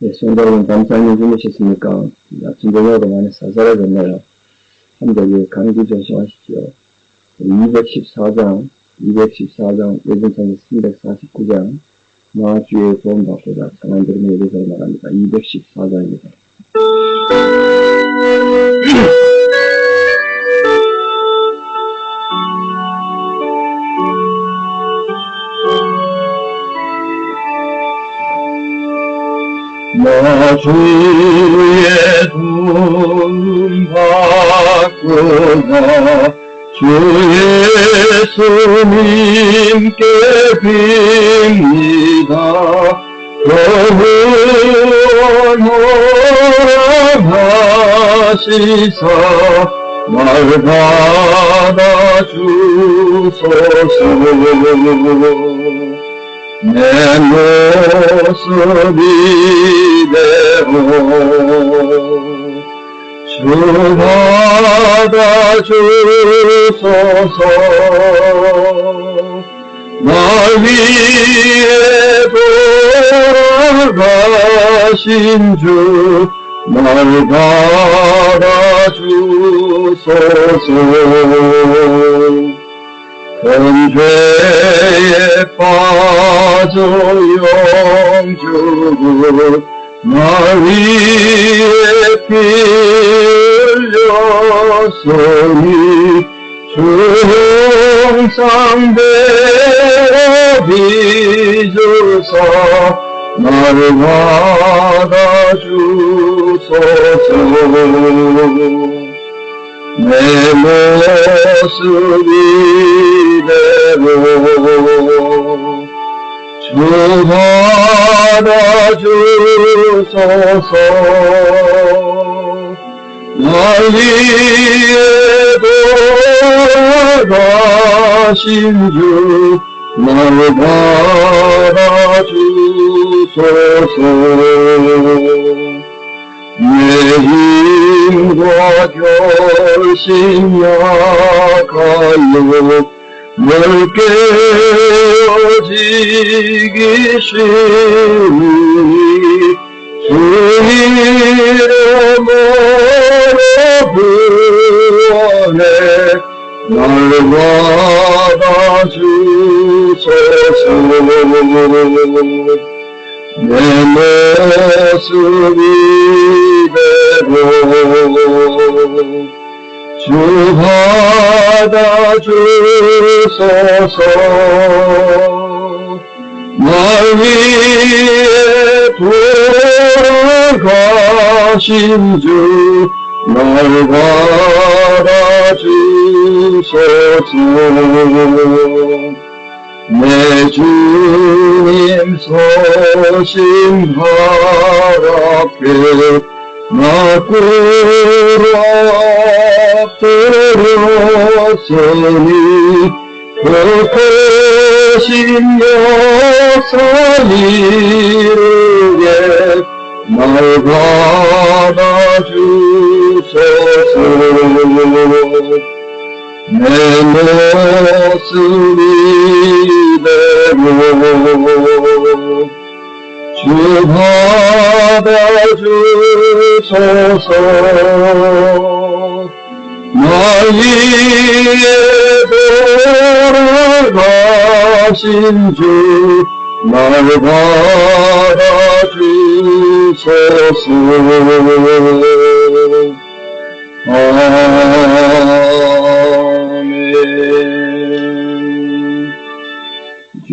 예, 성도 여러분, 감사님 주무셨습니까? 아침 저녁으로 많이 살살해졌네요. 한덕에 감기 조심하십시오. 214장, 214장, 예전창에 349장, 마주의 도움받고자 하나님들의 예배를 말합니다. 214장입니다. 주의 도움 받고자 주 예수님께 빕니다. 허락하시사 날 받아 주소서 내 모습이 되어 주 받아 주소서 날 위에 돌아가신 주 날 받아 주소서 큰 죄에 빠져 영주고 나 위에 피 흘렸으니 중상대로 빚으사 날 받아 주소서 내 모습이 되고 주 받아 주소서 날 위에 돌아가신 주날 받아 주소서 내 힘과 결심 약하여 넓게 어지기 쉬니 주 이름으로 구원해 날 받아 주소서 내 모습이 되고 주 받아 주소서. 날 위에 돌아가신 주 날 받아 주소서. 내 주님 소신 바랍게 나 꿇어들었으니 그크 주 받아 주소서 날 위에 돌아가신 주 날 받아 주소서 아멘.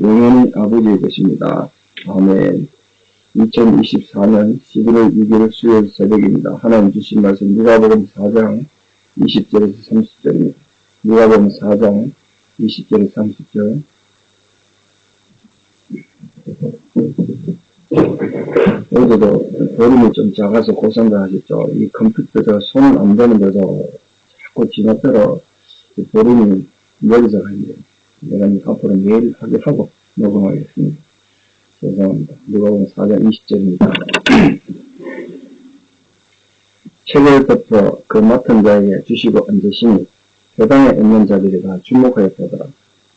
영원히 아버지의 것입니다. 아멘 2024년 11월 6일 수요일 새벽입니다. 하나님 주신 말씀 누가복음 4장 20절에서 30절입니다. 누가복음 4장 20절에서 30절 어제도 보름이 좀 작아서 고생도 하셨죠. 이 컴퓨터 저 손은 안 되는데도 자꾸 지나대로 이 보름이 머리서 가는데 내가 이 앞으로 매일 하게 하고 녹음하겠습니다. 죄송합니다. 누가 보면 4장 20절입니다. 책을 덮어 그 맡은 자에게 주시고 앉으시니 회당에 있는 자들이 다 주목하여 보더라.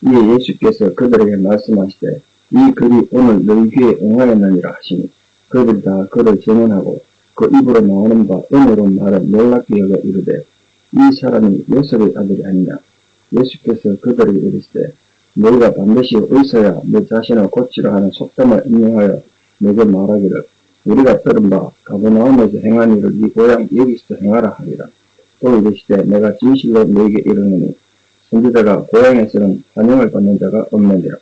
이에 예수께서 그들에게 말씀하시되 이 글이 오늘 너희 귀에 응하였느니라 하시니 그들이 다 그를 증언하고 그 입으로 나오는 바 은혜로운 말을 놀랍게 여겨 이르되 이 사람이 요셉의 아들이 아니냐 예수께서 그들에게 이르시되 너희가 반드시 의사야 내 자신을 고치려 하는 속담을 인용하여 내게 말하기를 우리가 들은 바 가버나움에서 행한 일을 네 고향 여기서도 행하라 하리라. 또 이르시되 내가 진실로 너에게 이르노니 선지자가 고향에서는 환영을 받는 자가 없느니라.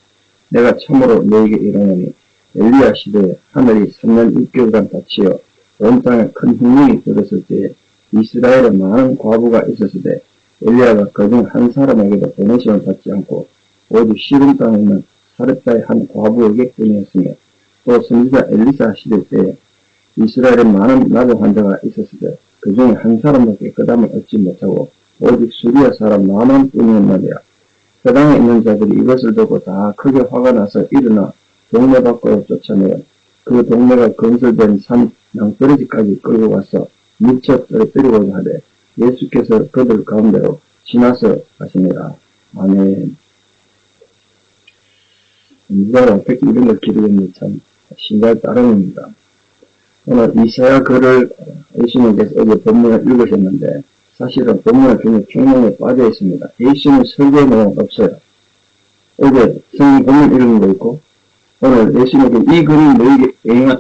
내가 참으로 너에게 이르노니 엘리야 시대에 하늘이 3년 6개월간 닫히어 온 땅에 큰 흉령이 들었을 때에 이스라엘에 많은 과부가 있었을 때 엘리야가 그중 한 사람에게도 보내심을 받지 않고 오직 시름 땅에 있는 사렙다의 한 과부에게 뿐이었으며 또 선지자 엘리사 시대 때에 이스라엘에 많은 나병 환자가 있었을 때그 중에 한 사람밖에 끄담을 얻지 못하고 오직 수리아 사람 나만 뿐이었느니라. 세상에 있는 자들이 이것을 듣고 다 크게 화가 나서 일어나 동네 밖으로 쫓아내어 그 동네가 건설된 산 낭떠러지까지 끌고 가서 미쳐 떨어뜨리고자 하되 예수께서 그들 가운데로 지나서 가시니라. 아멘. 누가 어떻게 이런 걸 기르겠니 참 신발 따름입니다. 오늘 이사야 글을 예수님께서 어제 본문을 읽으셨는데 사실은 본문에 굉장히 평론에 빠져 있습니다. 예수님 설교 내용 없어요. 어제 성경 본문 읽은 거 있고 오늘 예수님께 이 글이 너에게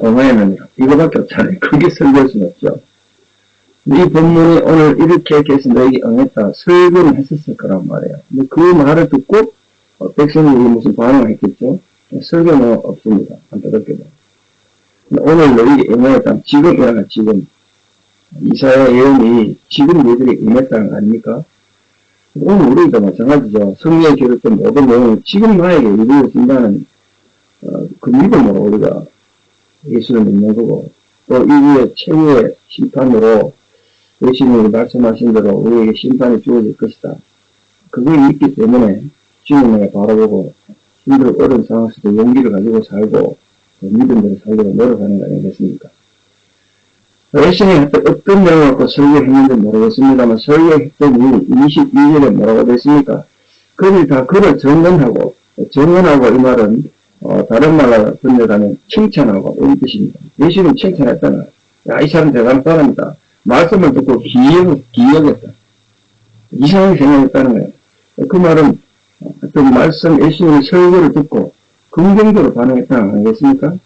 응하였느니라 이거밖에 없잖아요. 그게 설교할 수는 없죠. 이 본문이 오늘 이렇게 해서 너에게 응했다 설교는 했었을 거란 말이에요. 근데 그 말을 듣고 어, 백성들이 무슨 반응을 했겠죠? 설교는 없습니다. 안타깝게도. 오늘 너희에게 응하였다. 지금 일어나 지금. 이사야 예언이 지금 너희들이 응했다는 거 아닙니까? 오늘 우리도 마찬가지죠. 성경에 기록된 모든 내용이 지금 나에게 이루어진다는 어, 그 믿음으로 우리가 예수를 믿는 거고 또 이후에 최후의 심판으로 예수님이 말씀하신 대로 우리에게 심판이 주어질 것이다. 그걸 믿기 때문에 주님을 바라보고 힘들고 어려운 상황에서도 용기를 가지고 살고 믿음대로 살려고 노력하는 거 아니겠습니까? 예수님이 어떤 내용을 갖고 설교했는지 모르겠습니다만 설교했던 이 22절에 뭐라고 됐습니까? 그들이 다 그를 정언하고 정언하고 이 말은 어, 다른 말로 번역하면 칭찬하고 이런 뜻입니다. 예수님 거예요. 야, 이 사람 대단한 사람이다. 말씀을 듣고 기억, 기억했다. 이상하게 생각했다는 거예요. 그 말은 어떤 말씀, 예수님의 설교를 듣고 긍정적으로 반응했다는 거 아니겠습니까?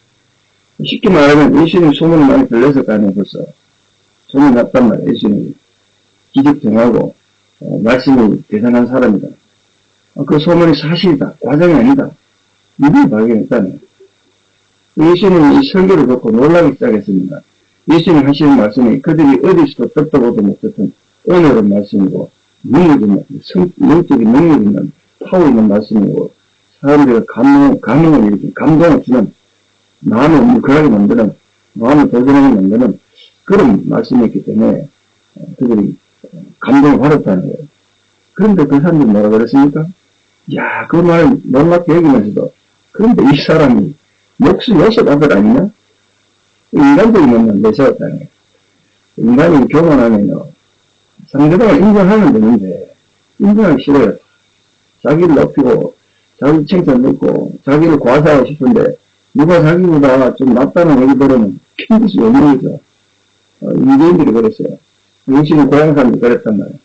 쉽게 말하면 예수님 소문이 많이 들렸을 거 아니에요, 벌써. 소문이 났단 말이에요, 예수님이. 기적등하고, 어, 말씀이 대단한 사람이다. 어, 그 소문이 사실이다. 과장이 아니다. 이걸 발견했다는. 예수님이 이 설교를 듣고 놀라기 시작했습니다. 예수님 하시는 말씀이 그들이 어디서도 듣도 보도 못했던 오늘은 말씀이고, 능력 있는, 성, 영적인 능력 있는, 파워 있는 말씀이고, 사람들의 감동, 감동을 일으키는, 감동을 주는, 마음을 뭉클하게 만드는, 마음을 도전하게 만드는 그런 말씀이었기 때문에, 어, 그들이 감동을 받았다는 거예요. 그런데 그 사람들이 뭐라 그랬습니까? 야, 그말 놀랍게 여기면서도, 그런데 이 사람이 목수 여섯 아들 아니냐? 인간적인 면만 내세웠다는 거예요. 인간이 교만하면요, 상대방을 인정하면 되는데, 인정하기 싫어요. 자기를 높이고, 자기 칭찬 듣고, 자기를 과시하고 싶은데, 누가 자기보다 좀 낫다는 얘기 들으면 킹듯이 욕먹는 거죠. 어, 유대인들이 그랬어요. 예수님 고향 사람들이 그랬단 말이에요.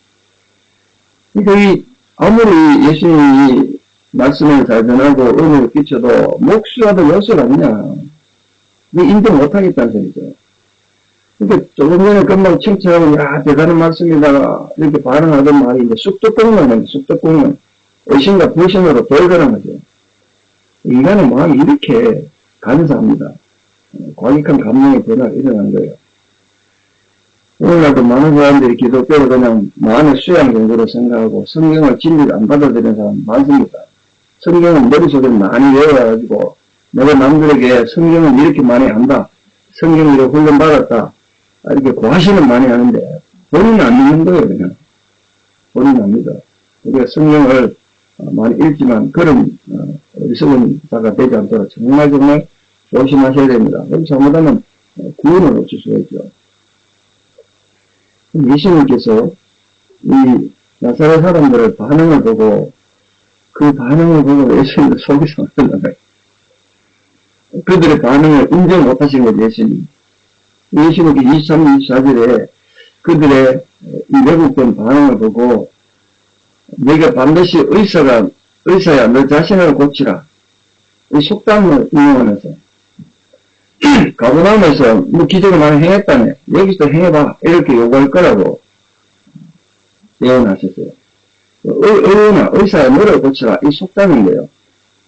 그러니까 이, 아무리 예수님이 말씀을 잘 전하고 은혜를 끼쳐도 목수라도 여설 아니냐. 인정 못하겠다는 소리죠. 그러니까 조금 전에 금방 칭찬하고 야 대단한 말씀이다 이렇게 반응하던 말이 이제 쑥덕공론인데 쑥덕공론 의심과 불신으로 돌변한 거죠. 인간의 마음이 이렇게 간사합니다. 과격한 감정의 변화가 일어난 거예요. 오늘날도 많은 사람들이 기독교를 그냥 마음의 수양 정도로 생각하고 성경을 진리를 안 받아들이는 사람 많습니다. 성경은 머릿속에 많이 외워가지고 내가 남들에게 성경을 이렇게 많이 한다. 성경으로 훈련받았다. 아, 이렇게 고하시는 많이 하는데, 본인은 안 믿는 거예요, 그냥. 본인은 안 믿어. 우리가 성경을 어, 많이 읽지만 그런 어, 어리석은 자가 되지 않도록 정말 정말 조심하셔야 됩니다. 그럼 잘못하면 어, 구원을 놓칠 수가 있죠. 예수님께서 이 나사렛 사람들의 반응을 보고 그 반응을 보고 예수님도 속이 상하잖아요. 그들의 반응을 인정 못하시는 거죠, 예수님. 예수님께 23, 24절에 그들의 이 외국권 반응을 보고 네가 반드시 의사가 의사야 너 자신을 고치라. 이 속담을 인용하면서 가보나움에서 뭐 기적을 많이 행했다네. 여기서 행해봐. 이렇게 요구할 거라고 예언하셨어요. 의, 의나 의사야 너를 고치라. 이 속담인데요.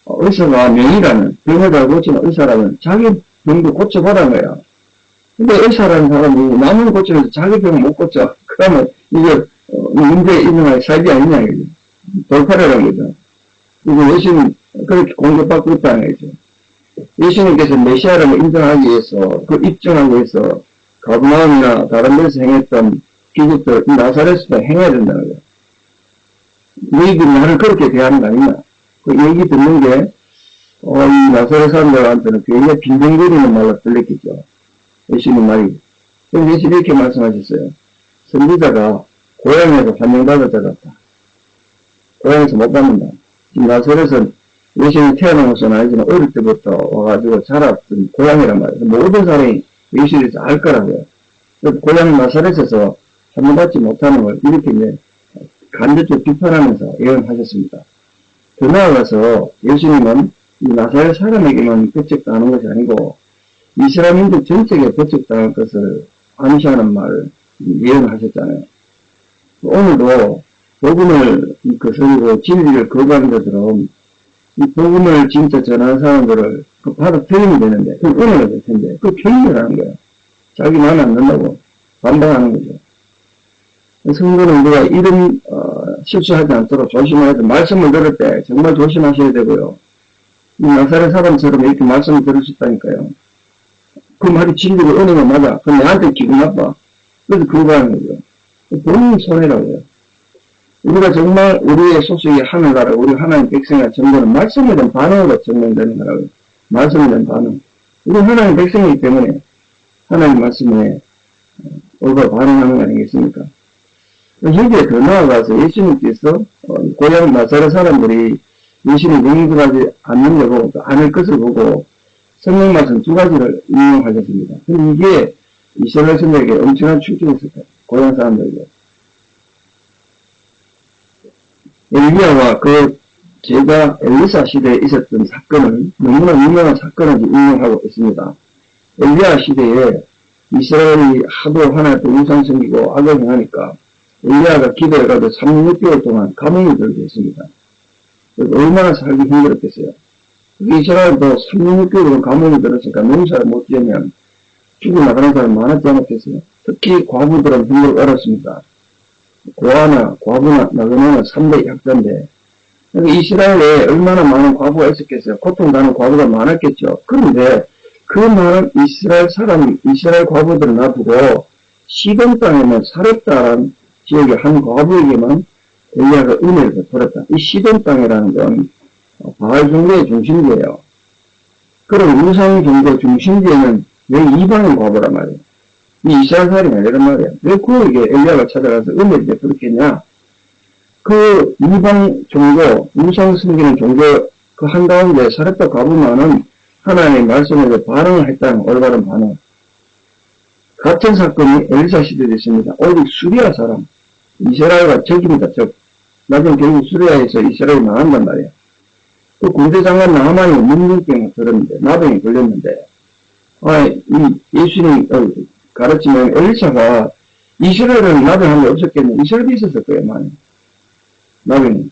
어, 의사가 명의라는 병을 잘 고치는 의사라면 자기 병도 고쳐보라는 거야. 근데 의사라는 사람이 남을 고치면서 자기 병을 못 고쳐. 그러면 이게 어, 문제에 일어날 사입이 아니냐, 이거죠. 돌파라는 거죠. 이거 예수님 그렇게 공격받고 있다는 거죠. 예수님께서 메시아를 인정하기 위해서, 그 입증하기 위해서, 가브나움이나 다른 데서 행했던 기적들, 나사렛에서 행해야 된다는 거예요. 너희들이 나를 그렇게 대하는 거 아니냐. 그 얘기 듣는 게, 어, 이 나사렛 사람들한테는 굉장히 빈정거리는 말로 들렸겠죠. 예수님 말이. 그래서 예수님 이렇게 말씀하셨어요. 선지자가 고향에서 환영받을 때 같다. 고향에서 못 받는다. 지금 나사렛은 예수님이 태어난 것은 아니지만 어릴 때부터 와가지고 자랐던 고향이란 말이에요. 모든 사람이 예수님에 알 거라고요. 고향 나사렛에서 환영받지 못하는 걸 이렇게 이제 간접적 비판하면서 예언하셨습니다. 더 나아가서 예수님은 이 나사렛 사람에게만 배척당하는 것이 아니고 이스라엘인들 전체에 배척당할 것을 암시하는 말을 예언하셨잖아요. 오늘도 복음을 거스르고 진리를 거부하는 것처럼 이 복음을 진짜 전하는 사람들을 그 바로 표현이 되는데 그 은혜가 될 텐데 그 표현을 하는 거예요. 자기 마음에 안 든다고 반박하는 거죠. 성도는 우리가 이런 어, 실수하지 않도록 조심해야 돼. 말씀을 들을 때 정말 조심하셔야 되고요. 이 나사렛 사람처럼 이렇게 말씀을 들을 수 있다니까요. 그 말이 진리고 은혜가 맞아. 그럼 내한테 기분 나빠. 그래서 그거 하는 거죠. 본인 손해라고요. 우리가 정말 우리의 소속이 하늘나라, 우리 하나님 백성의 정보는 말씀에 대한 반응으로 증명되는 거라고요. 말씀에 대한 반응. 우리 하나님 백성이기 때문에 하나님 말씀에 올바 반응하는 거 아니겠습니까? 여기에 더 나아가서 예수님께서 어, 고향 나사렛 사람들이 예수님 영접하지 않는 걸 보고 않을 것을 보고 성령 말씀 두 가지를 인용하셨습니다. 이게 이스라엘 선에게 엄청난 충격이었을 거예요. 고향 사람들에게. 엘리야와 그 제가 엘리사 시대에 있었던 사건을 너무나 유명한 사건을 인용하고 있습니다. 엘리야 시대에 이스라엘이 하도 하나님 우상 생기고 악을 행하니까 엘리야가 기도해가지고 3년 6개월 동안 감옥에 들게 했습니다. 얼마나 살기 힘들었겠어요. 이스라엘도 3년 6개월 감옥에 들었으니까 농사를 못 지으면 죽어 나가는 사람이 많았지 않았겠어요. 특히 과부들은 힘을 얻었습니다. 고아나 과부나 나그네는 3대 약자인데 이스라엘에 얼마나 많은 과부가 있었겠어요. 고통당하는 과부가 많았겠죠. 그런데 그 많은 이스라엘 사람, 이스라엘 과부들을 놔두고 시돈 땅에만 살았다는 지역의 한 과부에게만 엘리야가 은혜를 베풀었다. 이 시돈 땅이라는 건 바알 종교의 중심지예요. 그럼 우상 종교 중심지에는 왜 이방인 과부란 말이에요. 이 이스라엘 사람이 아니란 말이야. 왜 그에게 엘리야가 찾아가서 은혜를 베풀었겠냐? 그 이방 종교, 우상 숨기는 종교 그 한가운데 사렙다 가보면은 하나님의 말씀에 반응을 했다는 올바른 반응. 같은 사건이 엘리사 시대에 있습니다. 오직 수리아 사람, 이스라엘과 적입니다, 적. 나중에 결국 수리아에서 이스라엘이 망한단 말이야. 그 군대 장관 나만이 문둥병을 들었는데, 나병이 걸렸는데, 아, 이 예수님, 어, 가르치면 엘리사가 이스라엘은 나병한 게 없었겠네. 이스라엘이 있었을 거예요, 많이. 나병이.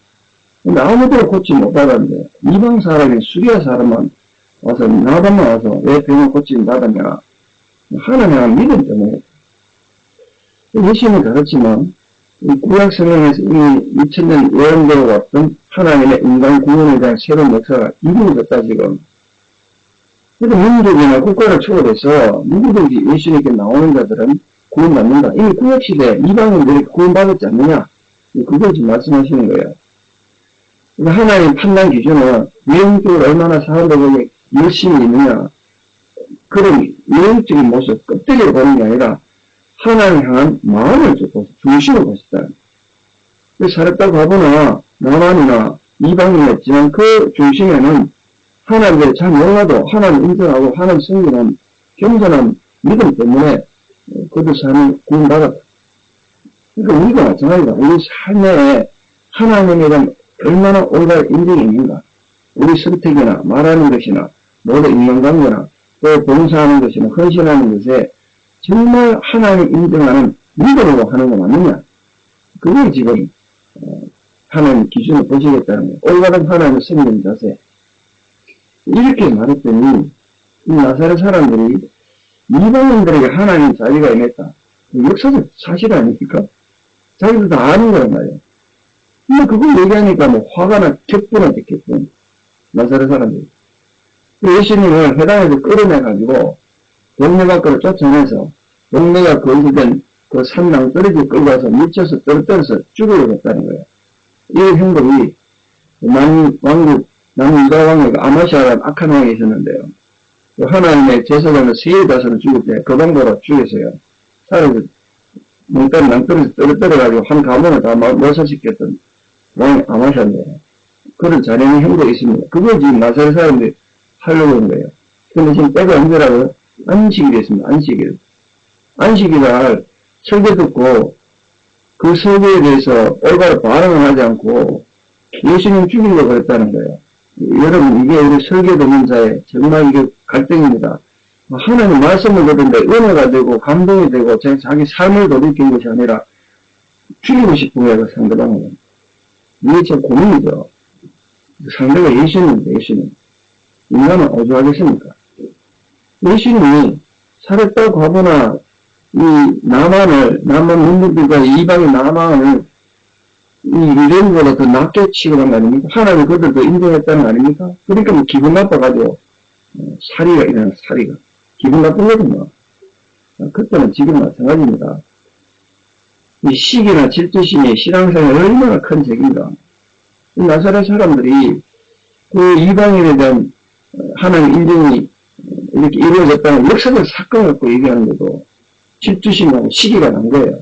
근데 아무도 고치 못하는데, 이방 사람이 수리아 사람만 와서, 나병만 와서 왜 병을 고치지 못하냐. 하나님의 믿음 때문에. 예수님이 가르치면, 구약 성경에서 이미 2000년 예언되어 왔던 하나님의 인간 구원에 대한 새로운 역사가 이루어졌다, 지금. 근데 민족이나 국가를 초월해서 누구든지 예수님께 나오는 자들은 구원받는다. 이미 구약시대 이방인들이 구원받았지 않느냐? 그걸 지금 말씀하시는 거예요. 그러니까 하나님 판단 기준은 외형적으로 얼마나 사람들에게 열심히 있느냐. 그런 외형적인 모습, 껍데기를 보는 게 아니라 하나님 향한 마음을 보고 중심을 보셨다. 사렙다 과부나 남한이나 이방인이었지만 그 중심에는 하나님을 잘 몰라도 하나님 인정하고 하나님 승리는 겸손한 믿음 때문에 그들 삶을 구원받았다. 그러니까 우리가 마찬가지다. 우리 삶에 하나님에 대한 얼마나 올바른 인정이 있는가. 우리 선택이나 말하는 것이나 모든 인간관계나 또 봉사하는 것이나 헌신하는 것에 정말 하나님 인정하는 믿음으로 하는 거 맞느냐. 그게 지금 어, 하나님 기준을 보시겠다는 거예요. 올바른 하나님의 승리는 자세. 이렇게 말했더니 이 나사렛 사람들이 이방인들에게 하나님 자리가 임했다. 역사적 사실 아닙니까? 자기들 다 아는 거란 말이에요. 근데 그걸 얘기하니까 뭐 화가 나, 격분하지, 격분. 나사렛 사람들이. 예수님을 회당에서 끌어내가지고 동네 밖으로 쫓아내서 동네가 거기된 그 산낭 떨어지 끌고 와서 미쳐서 떨어뜨려서 했다는 거예요. 이 행동이 남, 왕국 남유다 왕국 아마시아라는 악한 왕이 있었는데요. 그 하나님의 제사장을 세일 다스를 죽을 때그 방법으로 죽였어요. 사람들 몽땅 낭떠러지 떨어뜨려가지고 한 가문을 다 멸사시켰던 왕 아마시아인데 그런 잔인한 행동이 있습니다. 그걸 지금 나사렛 사람들이 하려고 하는 거예요. 근데 지금 때가 언제라고요? 안식이 됐습니다. 안식일. 안식일 날 설교 듣고 그 설교에 대해서 올바로 반응을 하지 않고 예수님 죽이려고 했다는 거예요. 여러분 이게 우리 설교 듣는 자의 정말 이게 갈등입니다. 하나님 말씀을 듣는데 은혜가 되고 감동이 되고 자기 삶을 돌이킨 것이 아니라 죽이고 싶은 거예요 상대방을. 이게 참 고민이죠. 상대가 예수님입니다. 예수님. 인간은 어디하겠습니까? 예수님이 살았다 과거나 이 남한을 남한 민족들과 이방의 남한을 이 유대인보다 더 낮게 취급한 거 아닙니까? 하나님 그들도 인정했다는 거 아닙니까? 그러니까 뭐 기분 나빠가지고 어, 사리가 일어나 사리가 기분 나쁜 거든요. 아, 그때는 지금 마찬가지입니다. 이 시기나 질투심이 신앙생활에 얼마나 큰 책임인가. 나사렛 사람들이 그 이방인에 대한 하나님 인정이 이렇게 이루어졌다는 역사적 사건 갖고 얘기하는 것도 질투심하고 시기가 난 거예요.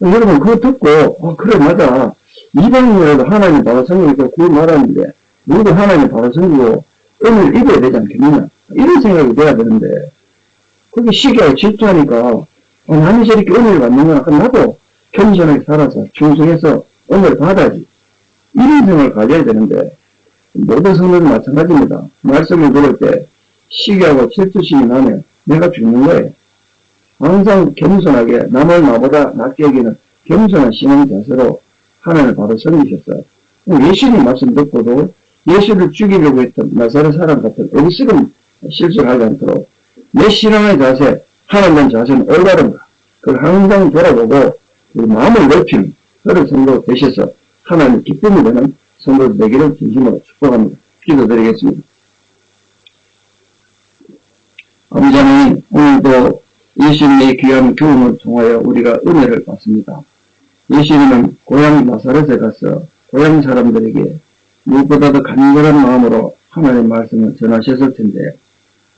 여러분 그거 듣고 아 그래 맞아 이방인이라도 하나님 바로 섬기니까 그걸 말하는데 우리도 하나님 바로 섬기고 은혜를 입어야 되지 않겠느냐 이런 생각이 돼야 되는데 그게 시기하고 질투하니까 어, 남이 저렇게 은혜를 받는구나 나도 겸손하게 살아서 충성해서 은혜를 받아야지 이런 생각을 가져야 되는데 모든 성도는 마찬가지입니다. 말씀을 들을 때 시기하고 질투심이 나면 내가 죽는 거예요. 항상 겸손하게 남을 나보다 낮게 여기는 겸손한 신앙 자세로 하나님을 바로 섬기셨어요. 예수님 말씀 듣고도 예수를 죽이려고 했던 나사렛 사람 같은 어리석은 실수를 하지 않도록 내 신앙의 자세, 하나님 자세는 올바른가 그걸 항상 돌아보고 마음을 넓히는 그런 성도 되셔서 하나님 기쁨이 되는 성도 되기를 진심으로 축복합니다. 기도드리겠습니다. 하나님 오늘도 예수님의 귀한 교훈을 통하여 우리가 은혜를 받습니다. 예수님은 고향 나사렛에 가서 고향 사람들에게 무엇보다도 간절한 마음으로 하나님의 말씀을 전하셨을 텐데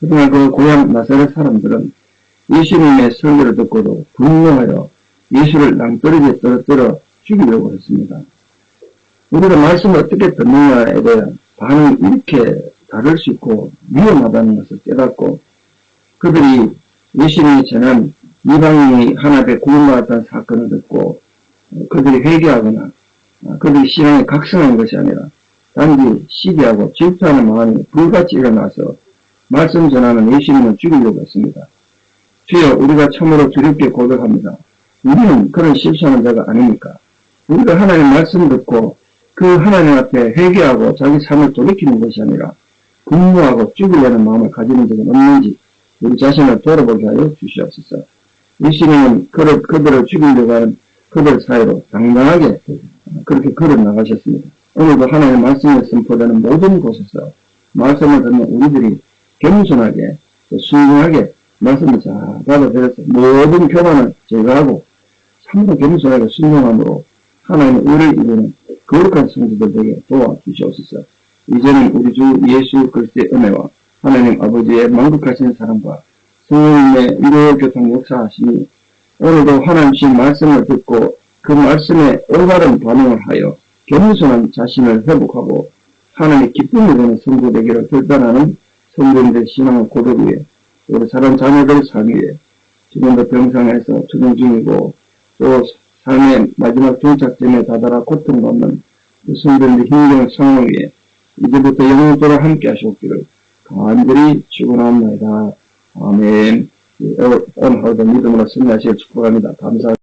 그러나 그 고향 나사렛 사람들은 예수님의 설교를 듣고도 분노하여 예수를 낭떠러지에 떨어뜨려 죽이려고 했습니다. 우리가 말씀을 어떻게 듣느냐에 대한 반응이 이렇게 다를 수 있고 위험하다는 것을 깨닫고 그들이 예수님이 전한 이방인이 하나님의 구원받았다는 사건을 듣고 그들이 회개하거나 그들이 신앙에 각성한 것이 아니라 단지 시기하고 질투하는 마음이 불같이 일어나서 말씀 전하는 예수님을 죽이려고 했습니다. 주여 우리가 참으로 두렵게 고백합니다. 우리는 그런 실수하는 자가 아닙니까? 우리가 하나님 말씀 듣고 그 하나님 앞에 회개하고 자기 삶을 돌이키는 것이 아니라 분노하고 죽으려는 마음을 가지는 적은 없는지 우리 자신을 돌아보게 하여 주시옵소서. 예수님은 그를, 그들을 죽이려고 하는 그들 사이로 당당하게 그렇게 걸어 나가셨습니다. 오늘도 하나님의 말씀에 선포되는 모든 곳에서 말씀을 듣는 우리들이 겸손하게, 또 순수하게 말씀을 잘 받아들여서 모든 교만을 제거하고 참으로 겸손하게 순종함으로 하나님의 의를 이루는 거룩한 성도들 되게 도와주시옵소서. 이제는 우리 주 예수 그리스도의 은혜와 하나님 아버지의 만극하신 사랑과 성령님의 위로 교통 역사하시니 오늘도 하나님 주신 말씀을 듣고 그 말씀에 올바른 반응을 하여 겸손한 자신을 회복하고 하나님의 기쁨을 되는 성도 되기를 결단하는 성도인들의 신앙을 고백 위해 우리 사람 자녀들 삶 위에 지금도 병상에서 투병 중이고 또 삶의 마지막 종착점에 다다라 고통받는 그 성도인들의 힘겨운 상황 위에 이제부터 영원토록 함께 하시옵기를 간절히 축원합니다. 아멘. 오늘 하루도 믿음으로 승리하시길 축복합니다. 감사합니다.